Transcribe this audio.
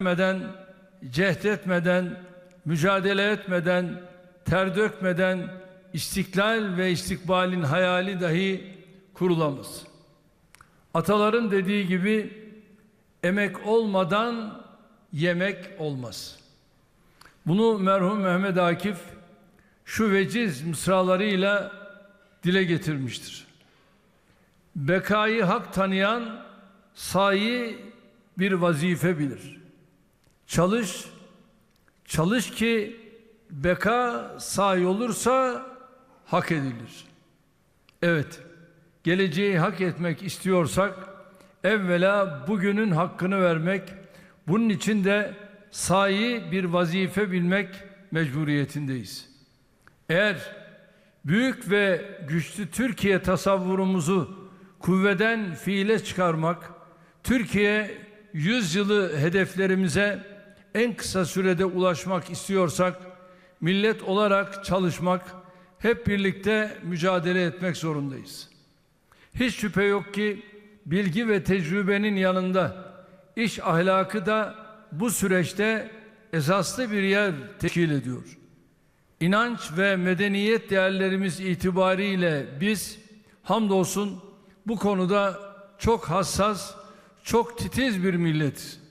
etmeden, cehdetmeden, mücadele etmeden, ter dökmeden istiklal ve istikbalin hayali dahi kurulamaz. Ataların dediği gibi emek olmadan yemek olmaz. Bunu merhum Mehmet Akif şu veciz mısralarıyla dile getirmiştir. Bekayı hak tanıyan sayi bir vazife bilir. Çalış, çalış ki beka sahi olursa hak edilir. Evet, geleceği hak etmek istiyorsak evvela bugünün hakkını vermek, bunun için de sahi bir vazife bilmek mecburiyetindeyiz. Eğer büyük ve güçlü Türkiye tasavvurumuzu kuvveden fiile çıkarmak, Türkiye yüzyılı hedeflerimize en kısa sürede ulaşmak istiyorsak, millet olarak çalışmak, hep birlikte mücadele etmek zorundayız. Hiç şüphe yok ki bilgi ve tecrübenin yanında iş ahlakı da bu süreçte esaslı bir yer teşkil ediyor. İnanç ve medeniyet değerlerimiz itibariyle biz hamdolsun bu konuda çok hassas, çok titiz bir milletiz.